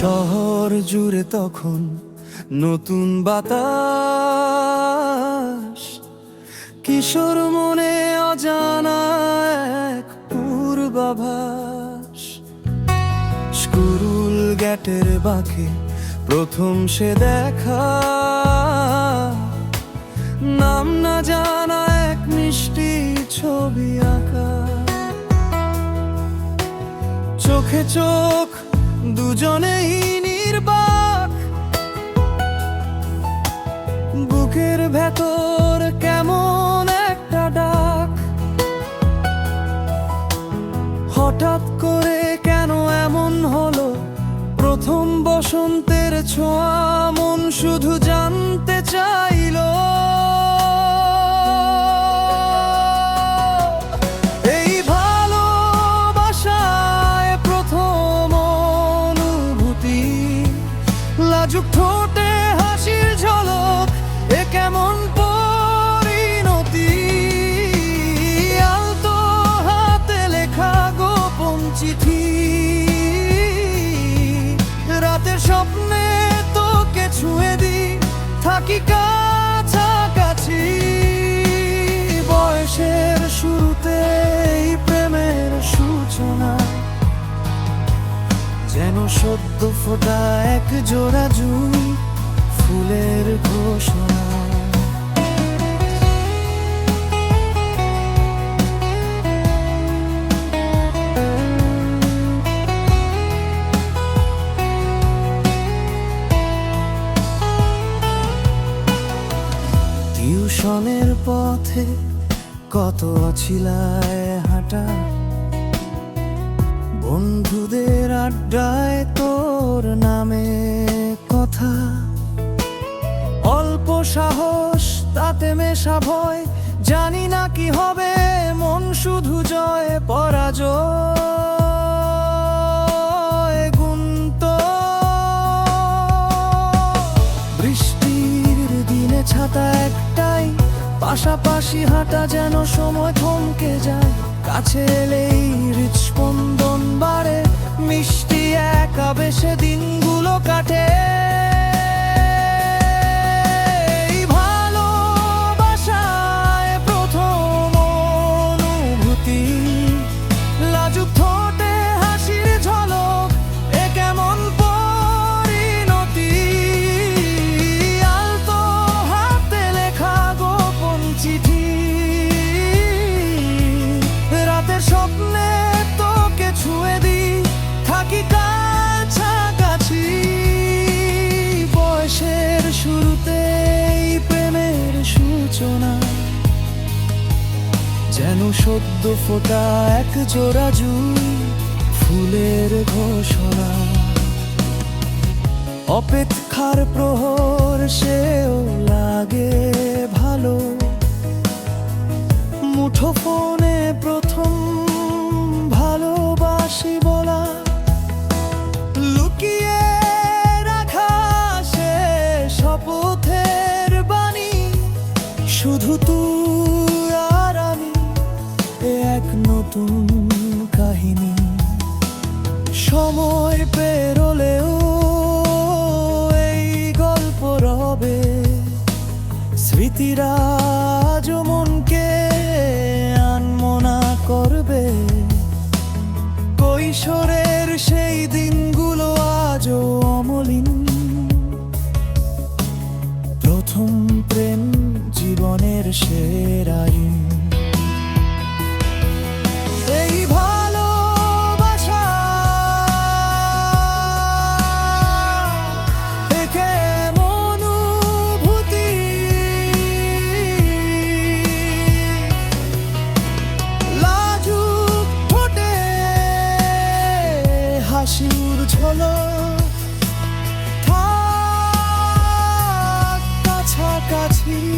শহর জুড়ে তখন নতুন বাতাস। কিশোর মনে অজানা এক পূর্বাভাস। স্কুরুল গ্যাটের বাঁকে প্রথম সে দেখা। নাম না জানা এক মিষ্টি ছবি আঁকা। চোখে চোখ দুজনেই নির্বাক। বুকের ভেতর কেমন একটা ডাক। হঠাৎ করে কেন এমন হলো? প্রথম বসন্তের ছোঁয়া, মন শুধু জানতে told সদ্য ফোটা এক জোড়া জুই ফুলের ঘোষণা। টিউশনের পথে কত অছিলায় হাঁটা। বন্ধুদের আড্ডায় তোর নামে কথা। অল্প সাহস, তাতে মেশা ভয়, জানি না কি হবে, মন শুধু জয়, পরাজয় গুন্ত বৃষ্টির দিনে ছাতা একটাই, পাশাপাশি হাঁটা যেন সময় থমকে যায়, কাছে এলেই সদ্য ফোটা এক জোড়া জুই, ফুলের ঘোষণা। অপেক্ষার প্রহর সেও লাগে ভালো। মুঠো ফোনে প্রথম ভালোবাসি বলা। লুকিয়ে রাখা সে শপথের শুধু তুই কিশোরের সেই দিনগুলো আজও অমলিন। প্রথম প্রেম জীবনের সেরা got.